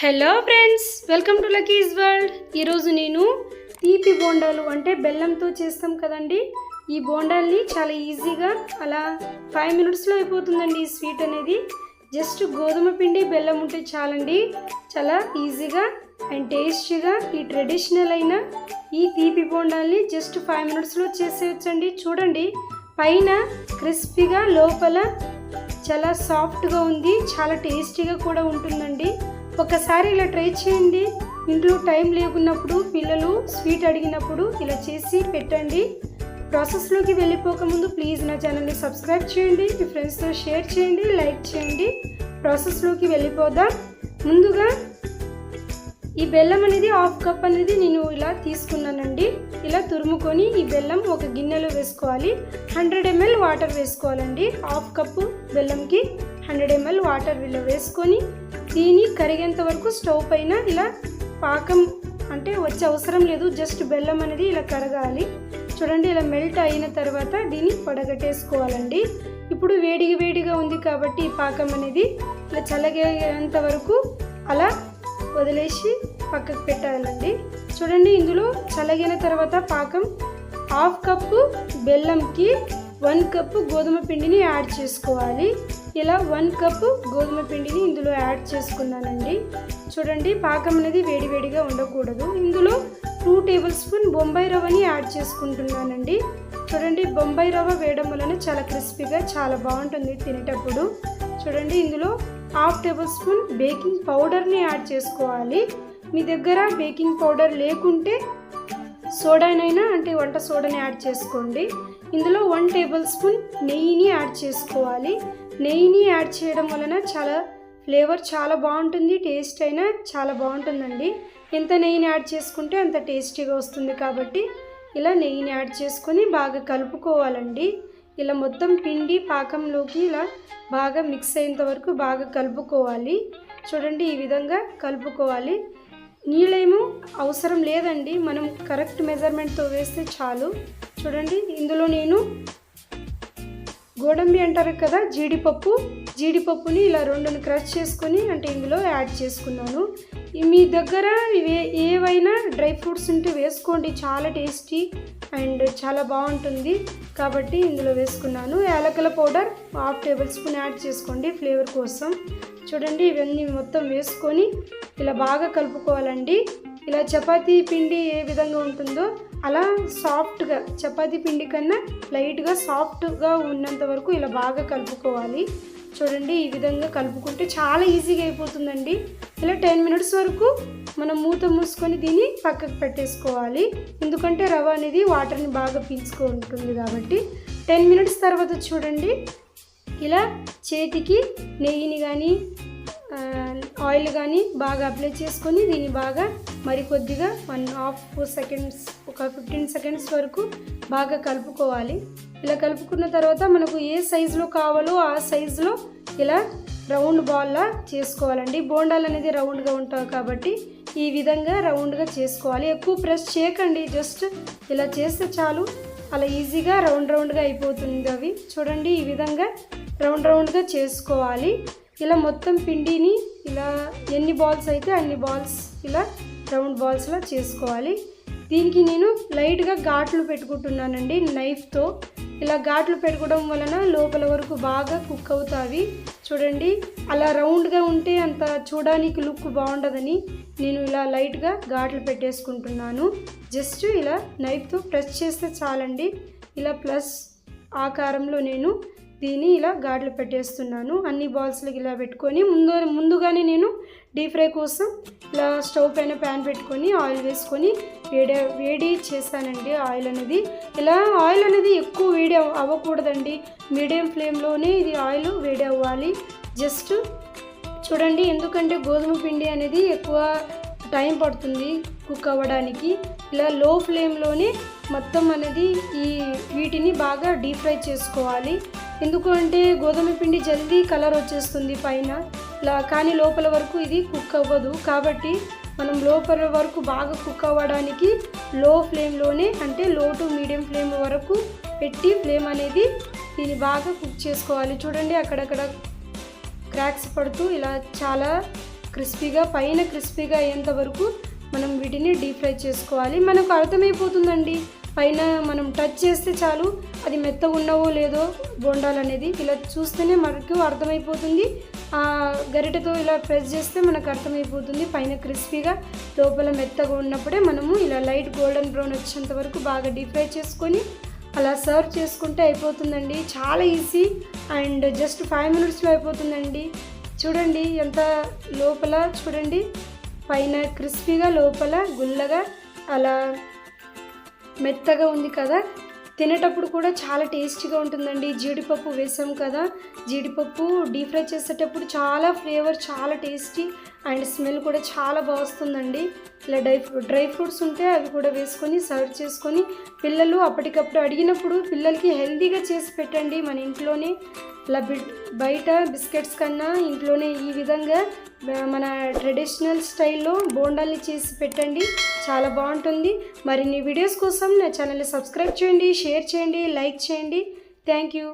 Hello friends welcome to Lucky's World ఈరోజు నేను తీపి బోండాలు అంటే బెల్లంతో చేస్తాం కదండి. ఈ బోండాల్ని చాలా ఈజీగా అలా ఫైవ్ మినిట్స్లో అయిపోతుందండి ఈ స్వీట్ అనేది. జస్ట్ గోధుమ పిండి బెల్లం ఉంటే చాలండి. చాలా ఈజీగా అండ్ టేస్టీగా ఈ ట్రెడిషనల్ అయిన ఈ తీపి బోండాల్ని జస్ట్ ఫైవ్ మినిట్స్లో చేసేయచ్చండి. చూడండి పైన క్రిస్పీగా లోపల చాలా సాఫ్ట్గా ఉంది. చాలా టేస్టీగా కూడా ఉంటుందండి. ఒకసారి ఇలా ట్రై చేయండి. ఇంట్లో టైం లేకున్నప్పుడు పిల్లలు స్వీట్ అడిగినప్పుడు ఇలా చేసి పెట్టండి. ప్రాసెస్లోకి వెళ్ళిపోకముందు ప్లీజ్ నా ఛానల్ని సబ్స్క్రైబ్ చేయండి. మీ ఫ్రెండ్స్తో షేర్ చేయండి లైక్ చేయండి. ప్రాసెస్లోకి వెళ్ళిపోదాం. ముందుగా ఈ బెల్లం అనేది హాఫ్ కప్ అనేది నేను ఇలా తీసుకున్నానండి. ఇలా తురుముకొని ఈ బెల్లం ఒక గిన్నెలో వేసుకోవాలి. హండ్రెడ్ ఎంఎల్ వాటర్ వేసుకోవాలండి. హాఫ్ కప్పు బెల్లంకి హండ్రెడ్ ఎంఎల్ వాటర్ ఇలా వేసుకొని దీన్ని కరిగేంత వరకు స్టవ్ పైన ఇలా పాకం అంటే వచ్చే అవసరం లేదు. జస్ట్ బెల్లం అనేది ఇలా కరగాలి. చూడండి ఇలా మెల్ట్ అయిన తర్వాత దీన్ని పొడగట్టేసుకోవాలండి. ఇప్పుడు వేడిగా వేడిగా ఉంది కాబట్టి ఈ పాకం అనేది ఇలా చల్లగేంత వరకు అలా వదిలేసి పక్కకు పెట్టాలండి. చూడండి ఇందులో చల్లగిన తర్వాత పాకం హాఫ్ కప్పు బెల్లంకి వన్ కప్పు గోధుమ పిండిని యాడ్ చేసుకోవాలి. ఇలా వన్ కప్ గోధుమ పిండిని ఇందులో యాడ్ చేసుకున్నానండి. చూడండి పాకం అనేది వేడివేడిగా ఉండకూడదు. ఇందులో టూ టేబుల్ స్పూన్ బొంబాయి రవ్వని యాడ్ చేసుకుంటున్నానండి. చూడండి బొంబాయి రవ్వ వేయడం వలన చాలా క్రిస్పీగా చాలా బాగుంటుంది తినేటప్పుడు. చూడండి ఇందులో హాఫ్ టేబుల్ స్పూన్ బేకింగ్ పౌడర్ని యాడ్ చేసుకోవాలి. మీ దగ్గర బేకింగ్ పౌడర్ లేకుంటే సోడానైనా అంటే వంట సోడాని యాడ్ చేసుకోండి. ఇందులో వన్ టేబుల్ స్పూన్ నెయ్యిని యాడ్ చేసుకోవాలి. నెయ్యిని యాడ్ చేయడం వలన చాలా ఫ్లేవర్ చాలా బాగుంటుంది టేస్ట్ అయినా చాలా బాగుంటుందండి. ఎంత నెయ్యిని యాడ్ చేసుకుంటే అంత టేస్టీగా వస్తుంది కాబట్టి ఇలా నెయ్యిని యాడ్ చేసుకొని బాగా కలుపుకోవాలండి. ఇలా మొత్తం పిండి పాకంలోకి ఇలా బాగా మిక్స్ అయ్యేంత వరకు బాగా కలుపుకోవాలి. చూడండి ఈ విధంగా కలుపుకోవాలి. నీళ్ళేమో అవసరం లేదండి మనం కరెక్ట్ మెజర్మెంట్తో వేస్తే చాలు. చూడండి ఇందులో నేను గోడంబి అంటారు కదా జీడిపప్పు. జీడిపప్పుని ఇలా రెండుని క్రష్ చేసుకొని అంటే ఇందులో యాడ్ చేసుకున్నాను. మీ దగ్గర ఇవే ఏవైనా డ్రై ఫ్రూట్స్ ఉంటే వేసుకోండి చాలా టేస్టీ అండ్ చాలా బాగుంటుంది. కాబట్టి ఇందులో వేసుకున్నాను. యాలకుల powder half tablespoon add చేసుకోండి ఫ్లేవర్ కోసం. చూడండి ఇవన్నీ మొత్తం వేసుకొని ఇలా బాగా కలుపుకోవాలండి. ఇలా చపాతీ పిండి ఏ విధంగా ఉంటుందో అలా సాఫ్ట్గా చపాతీ పిండి కన్నా లైట్గా సాఫ్ట్గా ఉన్నంత వరకు ఇలా బాగా కలుపుకోవాలి. చూడండి ఈ విధంగా కలుపుకుంటే చాలా ఈజీగా అయిపోతుందండి. ఇలా టెన్ మినిట్స్ వరకు మనం మూత మూసుకొని దీన్ని పక్కకు పెట్టేసుకోవాలి. ఎందుకంటే రవ అనేది వాటర్ని బాగా పీల్చుకుంటుంది కాబట్టి. టెన్ మినిట్స్ తర్వాత చూడండి ఇలా చేతికి నెయ్యిని కానీ ఆయిల్ కానీ బాగా అప్లై చేసుకొని దీన్ని బాగా మరి కొద్దిగా వన్ హాఫ్ సెకండ్స్ ఒక ఫిఫ్టీన్ సెకండ్స్ వరకు బాగా కలుపుకోవాలి. ఇలా కలుపుకున్న తర్వాత మనకు ఏ సైజులో కావాలో ఆ సైజులో ఇలా రౌండ్ బాల్లా చేసుకోవాలండి. బోండాలు అనేది రౌండ్గా ఉంటాయి కాబట్టి ఈ విధంగా రౌండ్గా చేసుకోవాలి. ఎక్కువ ప్రెస్ చేయకండి జస్ట్ ఇలా చేస్తే చాలు. అలా ఈజీగా రౌండ్ రౌండ్గా అయిపోతుంది అవి. చూడండి ఈ విధంగా రౌండ్ రౌండ్గా చేసుకోవాలి. ఇలా మొత్తం పిండిని ఇలా ఎన్ని బాల్స్ అయితే అన్ని బాల్స్ ఇలా రౌండ్ బాల్స్లా చేసుకోవాలి. దీనికి నేను లైట్గా ఘాట్లు పెట్టుకుంటున్నానండి నైఫ్తో ఇలా ఘాట్లు పెట్టుకోవడం వలన లోపల వరకు బాగా కుక్ అవుతాయి చూడండి అలా రౌండ్గా ఉంటే అంత చూడడానికి లుక్ బాగుండదని నేను ఇలా లైట్గా ఘాట్లు పెట్టేసుకుంటున్నాను. జస్ట్ ఇలా నైఫ్తో ప్రెస్ చేస్తే చాలండి. ఇలా ప్లస్ ఆకారంలో నేను దీన్ని ఇలా గాడ్లు పెట్టేస్తున్నాను. అన్ని బాల్స్లకి ఇలా పెట్టుకొని ముందు ముందుగానే నేను డీప్ ఫ్రై కోసం ఇలా స్టవ్ పైన ప్యాన్ పెట్టుకొని ఆయిల్ వేసుకొని వేడి వేడి చేశానండి ఆయిల్ అనేది. ఇలా ఆయిల్ అనేది ఎక్కువ వేడి అవ్వకూడదండి. మీడియం ఫ్లేమ్లోనే ఇది ఆయిల్ వేడి అవ్వాలి. జస్ట్ చూడండి ఎందుకంటే గోధుమ పిండి అనేది ఎక్కువ టైం పడుతుంది కుక్ అవ్వడానికి. ఇలా లో ఫ్లేమ్లోనే మొత్తం అనేది ఈ వీటిని బాగా డీప్ ఫ్రై చేసుకోవాలి. ఎందుకు అంటే గోధుమ పిండి జల్దీ కలర్ వచ్చేస్తుంది పైన. ఇలా కానీ లోపల వరకు ఇది కుక్ అవ్వదు. కాబట్టి మనం లోపల వరకు బాగా కుక్ అవ్వడానికి లో ఫ్లేమ్లోనే అంటే లో టు మీడియం ఫ్లేమ్ వరకు పెట్టి ఫ్లేమ్ అనేది దీన్ని బాగా కుక్ చేసుకోవాలి. చూడండి అక్కడక్కడ క్రాక్స్ పడుతూ ఇలా చాలా క్రిస్పీగా పైన క్రిస్పీగా అయ్యేంత వరకు మనం వీటిని డీప్ ఫ్రై చేసుకోవాలి. మనకు అర్థమైపోతుందండి. పైన మనం టచ్ చేస్తే చాలు అది మెత్తగా ఉన్నావో లేదో బొండాలు అనేది ఇలా చూస్తేనే మనకు అర్థమైపోతుంది. ఆ గరిటతో ఇలా ప్రెస్ చేస్తే మనకు అర్థమైపోతుంది. పైన క్రిస్పీగా లోపల మెత్తగా ఉన్నప్పుడే మనము ఇలా లైట్ గోల్డెన్ బ్రౌన్ వచ్చేంత వరకు బాగా డీప్ ఫ్రై చేసుకొని అలా సర్వ్ చేసుకుంటే అయిపోతుందండి. చాలా ఈజీ అండ్ జస్ట్ ఫైవ్ మినిట్స్లో అయిపోతుందండి. చూడండి ఎంత లోపల చూడండి. పైన క్రిస్పీగా లోపల గుల్లగా అలా మెత్తగా ఉంది కదా తినేటప్పుడు కూడా చాలా టేస్టీగా ఉంటుందండి. జీడిపప్పు వేసాం కదా జీడిపప్పు డీప్ ఫ్రై చేసేటప్పుడు చాలా ఫ్లేవర్ చాలా టేస్టీ అండ్ స్మెల్ కూడా చాలా బాగా వస్తుందండి. ఇలా డ్రై డ్రై ఫ్రూట్స్ ఉంటే అవి కూడా వేసుకొని సర్వ్ చేసుకొని పిల్లలు అప్పటికప్పుడు అడిగినప్పుడు పిల్లలకి హెల్తీగా చేసి పెట్టండి మన ఇంట్లోనే. ఇలా బయట బిస్కెట్స్ కన్నా ఇంట్లోనే ఈ విధంగా మన ట్రెడిషనల్ స్టైల్లో బోండాల్ని చేసి పెట్టండి. చాలా బాగుంటుంది. మరిన్ని వీడియోస్ కోసం నా ఛానల్ని సబ్స్క్రైబ్ చేయండి షేర్ చేయండి లైక్ చేయండి. Thank you.